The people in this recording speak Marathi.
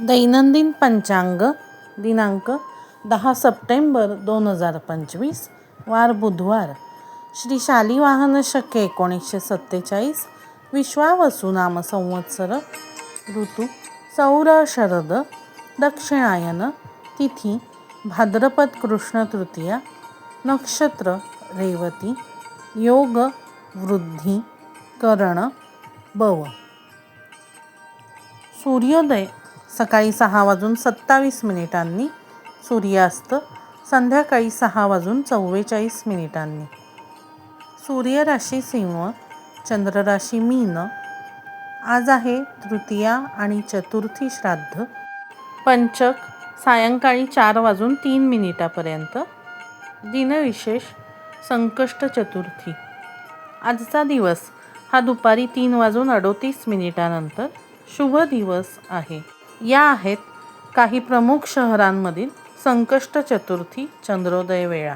दैनंदिन पंचांग दिनांक दहा सप्टेंबर दोन हजार पंचवीस वार बुधवार. श्री शालिवाहन शके एकोणीसशे सत्तेचाळीस विश्वावसू नाम संवत्सर ऋतू सौर शरद दक्षिणायन तिथी भाद्रपद कृष्ण तृतीया नक्षत्र रेवती योग वृद्धी करण बव. सूर्योदय सकाळी सहा वाजून सत्तावीस मिनिटांनी सूर्यास्त संध्याकाळी सहा वाजून चव्वेचाळीस मिनिटांनी. सूर्यराशी सिंह चंद्रराशी मीन. आज आहे तृतीया आणि चतुर्थी श्राद्ध. पंचक सायंकाळी चार वाजून तीन मिनिटापर्यंत. दिनविशेष संकष्ट चतुर्थी. आजचा दिवस हा दुपारी तीन वाजून अडोतीस मिनिटानंतर शुभ दिवस आहे. या आहेत काही प्रमुख शहरांमधील संकष्ट चतुर्थी चंद्रोदय वेळा.